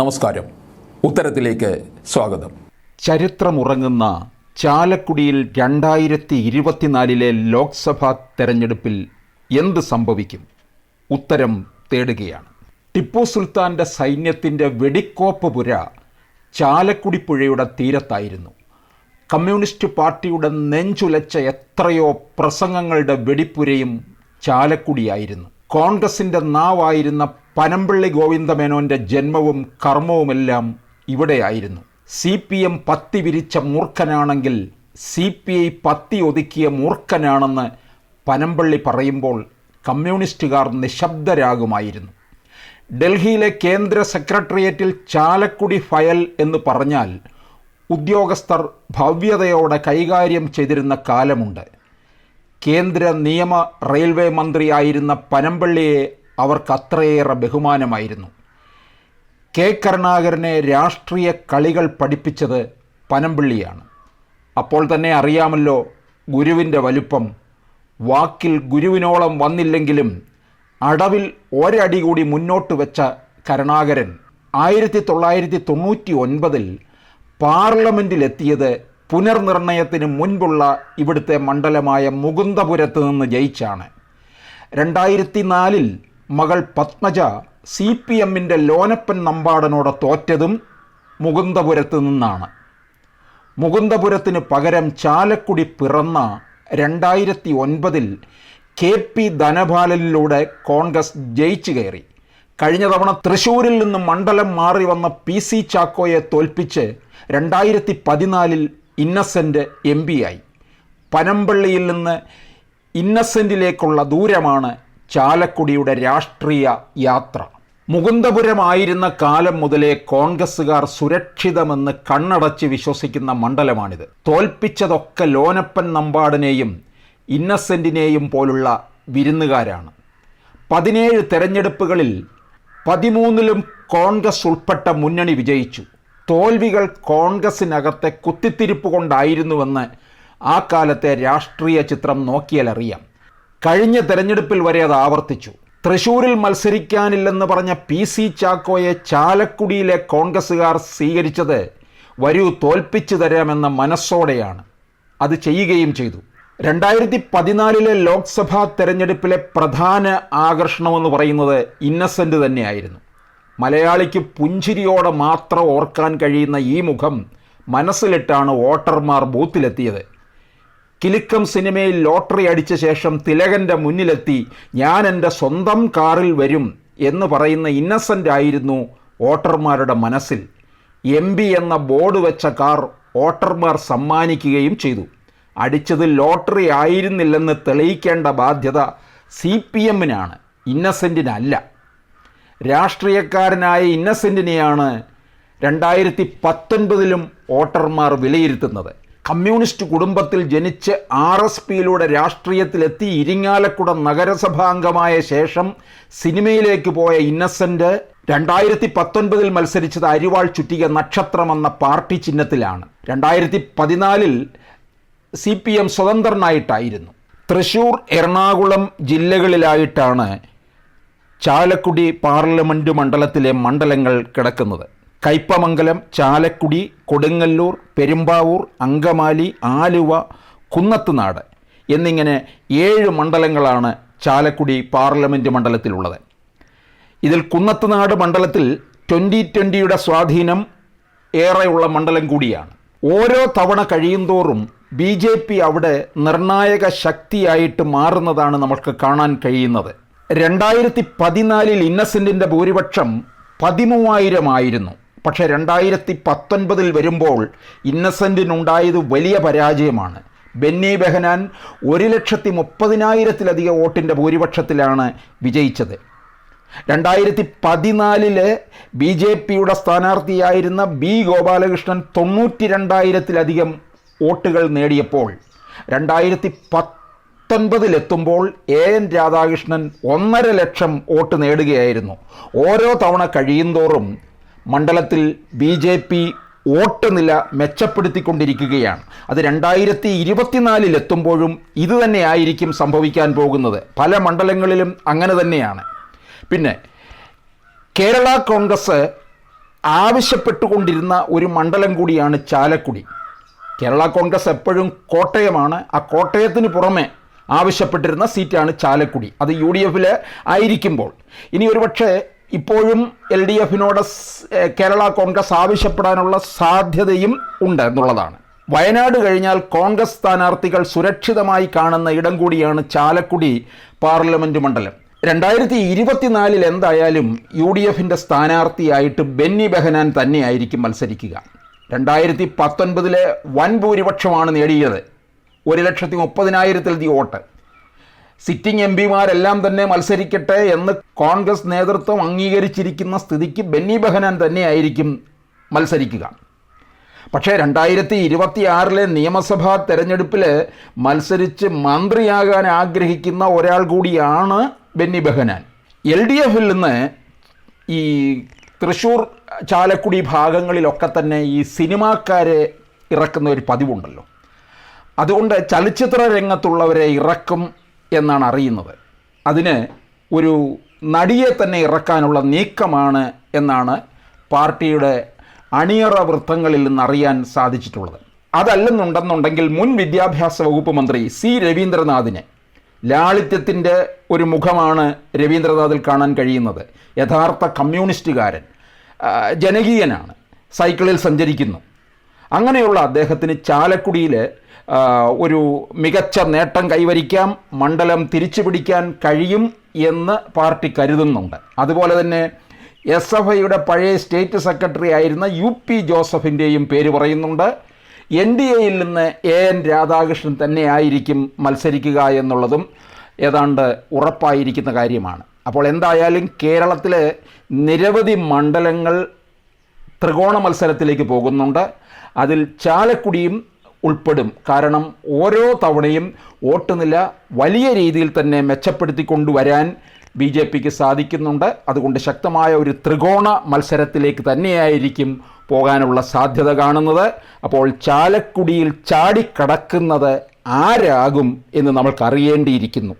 നമസ്കാരം. ഉത്തരത്തിലേക്ക് സ്വാഗതം. ചരിത്രമുറങ്ങുന്ന ചാലക്കുടിയിൽ രണ്ടായിരത്തി ഇരുപത്തിനാലിലെ ലോക്സഭാ തെരഞ്ഞെടുപ്പിൽ എന്ത് സംഭവിക്കും? ഉത്തരം തേടുകയാണ്. ടിപ്പു സുൽത്താന്റെ സൈന്യത്തിന്റെ വെടിക്കോപ്പ് പുര ചാലക്കുടി പുഴയുടെ തീരത്തായിരുന്നു. കമ്മ്യൂണിസ്റ്റ് പാർട്ടിയുടെ നെഞ്ചുലച്ച എത്രയോ പ്രസംഗങ്ങളുടെ വെടിപ്പുരയും ചാലക്കുടിയായിരുന്നു. കോൺഗ്രസിന്റെ നാവായിരുന്ന പനമ്പിള്ളി ഗോവിന്ദമേനോന്റെ ജന്മവും കർമ്മവുമെല്ലാം ഇവിടെയായിരുന്നു. സി പി എം പത്തി വിരിച്ച മൂർഖനാണെങ്കിൽ സി പി ഐ പത്തി ഒതുക്കിയ മൂർഖനാണെന്ന് പനമ്പള്ളി പറയുമ്പോൾ കമ്മ്യൂണിസ്റ്റുകാർ നിശബ്ദരാകുമായിരുന്നു. ഡൽഹിയിലെ കേന്ദ്ര സെക്രട്ടേറിയറ്റിൽ ചാലക്കുടി ഫയൽ എന്ന് പറഞ്ഞാൽ ഉദ്യോഗസ്ഥർ ഭവ്യതയോടെ കൈകാര്യം ചെയ്തിരുന്ന കാലമുണ്ട്. കേന്ദ്ര നിയമ റെയിൽവേ മന്ത്രിയായിരുന്ന പനമ്പള്ളിയെ അവർക്ക് അത്രയേറെ ബഹുമാനമായിരുന്നു. കെ. കരുണാകരനെ രാഷ്ട്രീയ കളികൾ പഠിപ്പിച്ചത് പനമ്പിള്ളിയാണ്. അപ്പോൾ തന്നെ അറിയാമല്ലോ ഗുരുവിന്റെ വലുപ്പം. വാക്കിൽ ഗുരുവിനോളം വന്നില്ലെങ്കിലും അടവിൽ ഒരടി കൂടി മുന്നോട്ട് വെച്ച കരുണാകരൻ ആയിരത്തി തൊള്ളായിരത്തി തൊണ്ണൂറ്റി ഒൻപതിൽ പാർലമെന്റിലെത്തിയത് പുനർനിർണയത്തിന് മുൻപുള്ള ഇവിടുത്തെ മണ്ഡലമായ മുകുന്ദപുരത്ത് നിന്ന് ജയിച്ചാണ്. രണ്ടായിരത്തി നാലിൽ മകൾ പത്മജ സി പി എമ്മിന്റെ ലോനപ്പൻ നമ്പാടനോട് തോറ്റതും മുകുന്ദപുരത്ത് നിന്നാണ്. മുകുന്ദപുരത്തിന് പകരം ചാലക്കുടി പിറന്ന രണ്ടായിരത്തി ഒൻപതിൽ കെ പി ധനപാലനിലൂടെ കോൺഗ്രസ് ജയിച്ചു കയറി. കഴിഞ്ഞ തവണ തൃശൂരിൽ നിന്ന് മണ്ഡലം മാറി വന്ന പി സി ചാക്കോയെ തോൽപ്പിച്ച് രണ്ടായിരത്തി പതിനാലിൽ ഇന്നസെന്റ് എം പി ആയി. പനമ്പള്ളിയിൽ നിന്ന് ഇന്നസെന്റിലേക്കുള്ള ദൂരമാണ് ചാലക്കുടിയുടെ രാഷ്ട്രീയ യാത്ര. മുകുന്ദപുരമായിരുന്ന കാലം മുതലേ കോൺഗ്രസ്സുകാർ സുരക്ഷിതമെന്ന് കണ്ണടച്ച് വിശ്വസിക്കുന്ന മണ്ഡലമാണിത്. തോൽപ്പിച്ചതൊക്കെ ലോനപ്പൻ നമ്പാടിനെയും ഇന്നസെന്റിനെയും പോലുള്ള വിരുന്നുകാരാണ്. പതിനേഴ് തെരഞ്ഞെടുപ്പുകളിൽ പതിമൂന്നിലും കോൺഗ്രസ് ഉൾപ്പെട്ട മുന്നണി വിജയിച്ചു. തോൽവികൾ കോൺഗ്രസിനകത്തെ കുത്തിത്തിരിപ്പ് കൊണ്ടായിരുന്നുവെന്ന് ആ കാലത്തെ രാഷ്ട്രീയ ചിത്രം നോക്കിയാൽ അറിയാം കഴിഞ്ഞ തെരഞ്ഞെടുപ്പിൽ വരെ അത് ആവർത്തിച്ചു. തൃശൂരിൽ മത്സരിക്കാനില്ലെന്ന് പറഞ്ഞ പി സി ചാക്കോയെ ചാലക്കുടിയിലെ കോൺഗ്രസ്സുകാർ സ്വീകരിച്ചത് വരൂ തോൽപ്പിച്ചു തരാമെന്ന മനസ്സോടെയാണ്. അത് ചെയ്യുകയും ചെയ്തു. രണ്ടായിരത്തി പതിനാലിലെ ലോക്സഭാ തെരഞ്ഞെടുപ്പിലെ പ്രധാന ആകർഷണമെന്ന് പറയുന്നത് ഇന്നസെന്റ് തന്നെയായിരുന്നു. മലയാളിക്ക് പുഞ്ചിരിയോടെ മാത്രം ഓർക്കാൻ കഴിയുന്ന ഈ മുഖം മനസ്സിലിട്ടാണ് വോട്ടർമാർ ബൂത്തിലെത്തിയത്. കിലുക്കം സിനിമയിൽ ലോട്ടറി അടിച്ച ശേഷം തിലകന്റെ മുന്നിലെത്തി ഞാൻ എന്റെ സ്വന്തം കാറിൽ വരും എന്ന് പറയുന്ന ഇന്നസെന്റ് ആയിരുന്നു വോട്ടർമാരുടെ മനസ്സിൽ. എം പി എന്ന ബോർഡ് വെച്ച കാർ വോട്ടർമാർ സമ്മാനിക്കുകയും ചെയ്തു. അടിച്ചത് ലോട്ടറി ആയിരുന്നില്ലെന്ന് തെളിയിക്കേണ്ട ബാധ്യത സി പി എമ്മിനാണ് ഇന്നസെന്റിനല്ല രാഷ്ട്രീയക്കാരനായ ഇന്നസെന്റിനെയാണ് രണ്ടായിരത്തി പത്തൊൻപതിലും വോട്ടർമാർ വിലയിരുത്തുന്നത്. കമ്മ്യൂണിസ്റ്റ് കുടുംബത്തിൽ ജനിച്ച് ആർ എസ് പിയിലൂടെ രാഷ്ട്രീയത്തിലെത്തി ഇരിങ്ങാലക്കുട നഗരസഭാംഗമായ ശേഷം സിനിമയിലേക്ക് പോയ ഇന്നസെന്റ് രണ്ടായിരത്തി പത്തൊൻപതിൽ മത്സരിച്ചത് അരിവാൾ ചുറ്റിക നക്ഷത്രമെന്ന പാർട്ടി ചിഹ്നത്തിലാണ്. രണ്ടായിരത്തി പതിനാലിൽ സി പി എം സ്വതന്ത്രനായിട്ടായിരുന്നു. തൃശൂർ എറണാകുളം ജില്ലകളിലായിട്ടാണ് ചാലക്കുടി പാർലമെന്റ് മണ്ഡലത്തിലെ മണ്ഡലങ്ങൾ കിടക്കുന്നത്. കയ്പമംഗലം ചാലക്കുടി കൊടുങ്ങല്ലൂർ പെരുമ്പാവൂർ അങ്കമാലി ആലുവ കുന്നത്തുനാട് എന്നിങ്ങനെ ഏഴ് മണ്ഡലങ്ങളാണ് ചാലക്കുടി പാർലമെന്റ് മണ്ഡലത്തിലുള്ളത്. ഇതിൽ കുന്നത്തുനാട് മണ്ഡലത്തിൽ ട്വന്റി ട്വന്റിയുടെ സ്വാധീനം ഏറെയുള്ള മണ്ഡലം കൂടിയാണ്. ഓരോ തവണ കഴിയുന്തോറും ബി ജെ പി അവിടെ നിർണായക ശക്തിയായിട്ട് മാറുന്നതാണ് നമുക്ക് കാണാൻ കഴിയുന്നത്. രണ്ടായിരത്തി പതിനാലിൽ ഇന്നസെന്റിന്റെ ഭൂരിപക്ഷം പതിമൂവായിരം ആയിരുന്നു പക്ഷേ രണ്ടായിരത്തി പത്തൊൻപതിൽ വരുമ്പോൾ ഇന്നസെന്റിനുണ്ടായത് വലിയ പരാജയമാണ്. ബെന്നി ബെഹനാൻ ഒരു ലക്ഷത്തി മുപ്പതിനായിരത്തിലധികം വോട്ടിന്റെ ഭൂരിപക്ഷത്തിലാണ് വിജയിച്ചത്. രണ്ടായിരത്തി പതിനാലിൽ ബി ജെ പിയുടെ സ്ഥാനാർത്ഥിയായിരുന്ന ബി ഗോപാലകൃഷ്ണൻ തൊണ്ണൂറ്റി രണ്ടായിരത്തിലധികം വോട്ടുകൾ നേടിയപ്പോൾ രണ്ടായിരത്തി പത്തൊൻപതിലെത്തുമ്പോൾ എ എൻ രാധാകൃഷ്ണൻ ഒന്നര ലക്ഷം വോട്ട് നേടുകയായിരുന്നു. ഓരോ തവണ കഴിയുന്തോറും മണ്ഡലത്തിൽ ബി ജെ പി വോട്ട് നില മെച്ചപ്പെടുത്തിക്കൊണ്ടിരിക്കുകയാണ്. അത് രണ്ടായിരത്തി ഇരുപത്തിനാലിലെത്തുമ്പോഴും ഇത് തന്നെയായിരിക്കും സംഭവിക്കാൻ പോകുന്നത്. പല മണ്ഡലങ്ങളിലും അങ്ങനെ തന്നെയാണ്. പിന്നെ കേരള കോൺഗ്രസ് ആവശ്യപ്പെട്ടുകൊണ്ടിരുന്ന ഒരു മണ്ഡലം കൂടിയാണ് ചാലക്കുടി. കേരള കോൺഗ്രസ് എപ്പോഴും കോട്ടയമാണ്. ആ കോട്ടയത്തിന് പുറമെ ആവശ്യപ്പെട്ടിരുന്ന സീറ്റാണ് ചാലക്കുടി. അത് യു ഡി എഫിൽ ആയിരിക്കുമ്പോൾ. ഇനി ഒരുപക്ഷെ ഇപ്പോഴും എൽ ഡി എഫിനോട് കേരള കോൺഗ്രസ് ആവശ്യപ്പെടാനുള്ള സാധ്യതയും ഉണ്ട് എന്നുള്ളതാണ്. വയനാട് കഴിഞ്ഞാൽ കോൺഗ്രസ് സ്ഥാനാർത്ഥികൾ സുരക്ഷിതമായി കാണുന്ന ഇടം കൂടിയാണ് ചാലക്കുടി പാർലമെന്റ് മണ്ഡലം. രണ്ടായിരത്തി ഇരുപത്തിനാലിൽ എന്തായാലും യു ഡി എഫിന്റെ സ്ഥാനാർത്ഥിയായിട്ട് ബെന്നി ബെഹനാൻ തന്നെയായിരിക്കും മത്സരിക്കുക. രണ്ടായിരത്തി പത്തൊൻപതിലെ വൻ ഭൂരിപക്ഷമാണ് നേടിയത്. ഒരു ലക്ഷത്തി മുപ്പതിനായിരത്തിലധികം വോട്ട്. സിറ്റിംഗ് എം പിമാരെല്ലാം തന്നെ മത്സരിക്കട്ടെ എന്ന് കോൺഗ്രസ് നേതൃത്വം അംഗീകരിച്ചിരിക്കുന്ന സ്ഥിതിക്ക് ബെന്നി ബെഹനാൻ തന്നെയായിരിക്കും മത്സരിക്കുക. പക്ഷേ രണ്ടായിരത്തി ഇരുപത്തി ആറിലെ നിയമസഭാ തെരഞ്ഞെടുപ്പിൽ മത്സരിച്ച് മന്ത്രിയാകാൻ ആഗ്രഹിക്കുന്ന ഒരാൾ കൂടിയാണ് ബെന്നി ബെഹനാൻ. എൽ ഡി എഫിൽ നിന്ന് ഈ തൃശ്ശൂർ ചാലക്കുടി ഭാഗങ്ങളിലൊക്കെ തന്നെ ഈ സിനിമാക്കാരെ ഇറക്കുന്ന ഒരു പതിവുണ്ടല്ലോ. അതുകൊണ്ട് ചലച്ചിത്ര രംഗത്തുള്ളവരെ ഇറക്കും എന്നാണ് അറിയുന്നത്. അതിന് ഒരു നടിയെ തന്നെ ഇറക്കാനുള്ള നീക്കമാണ് എന്നാണ് പാർട്ടിയുടെ അണിയറ വൃത്തങ്ങളിൽ നിന്നറിയാൻ സാധിച്ചിട്ടുള്ളത്. അതല്ലെന്നുണ്ടെന്നുണ്ടെങ്കിൽ മുൻ വിദ്യാഭ്യാസ വകുപ്പ് മന്ത്രി സി രവീന്ദ്രനാഥിനെ ലാളിത്യത്തിന്റെ ഒരു മുഖമാണ് രവീന്ദ്രനാഥിൽ കാണാൻ കഴിയുന്നത്. യഥാർത്ഥ കമ്മ്യൂണിസ്റ്റുകാരൻ ജനകീയനാണ് സൈക്കിളിൽ സഞ്ചരിക്കുന്നു. അങ്ങനെയുള്ള അദ്ദേഹത്തിന് ചാലക്കുടിയിൽ ഒരു മികച്ച നേട്ടം കൈവരിക്കാം മണ്ഡലം തിരിച്ചു പിടിക്കാൻ കഴിയും എന്ന് പാർട്ടി കരുതുന്നുണ്ട്. അതുപോലെ തന്നെ എസ് എഫ് ഐയുടെ പഴയ സ്റ്റേറ്റ് സെക്രട്ടറി ആയിരുന്ന യു പി ജോസഫിന്റെയും പേര് പറയുന്നുണ്ട്. എൻ ഡി എയിൽ നിന്ന് എ എൻ രാധാകൃഷ്ണൻ തന്നെയായിരിക്കും മത്സരിക്കുക എന്നുള്ളതും ഏതാണ്ട് ഉറപ്പായിരിക്കുന്ന കാര്യമാണ്. അപ്പോൾ എന്തായാലും കേരളത്തിലെ നിരവധി മണ്ഡലങ്ങൾ ത്രികോണ മത്സരത്തിലേക്ക് പോകുന്നുണ്ട്. അതിൽ ചാലക്കുടിയും ഉൾപ്പെടും. കാരണം ഓരോ തവണയും വോട്ട് നില വലിയ രീതിയിൽ തന്നെ മെച്ചപ്പെടുത്തിക്കൊണ്ടുവരാൻ ബി ജെ പിക്ക് സാധിക്കുന്നുണ്ട്. അതുകൊണ്ട് ശക്തമായ ഒരു ത്രികോണ മത്സരത്തിലേക്ക് തന്നെയായിരിക്കും പോകാനുള്ള സാധ്യത കാണുന്നത്. അപ്പോൾ ചാലക്കുടിയിൽ ചാടിക്കടക്കുന്നത് ആരാകും എന്ന് നമ്മൾക്ക് അറിയേണ്ടിയിരിക്കുന്നു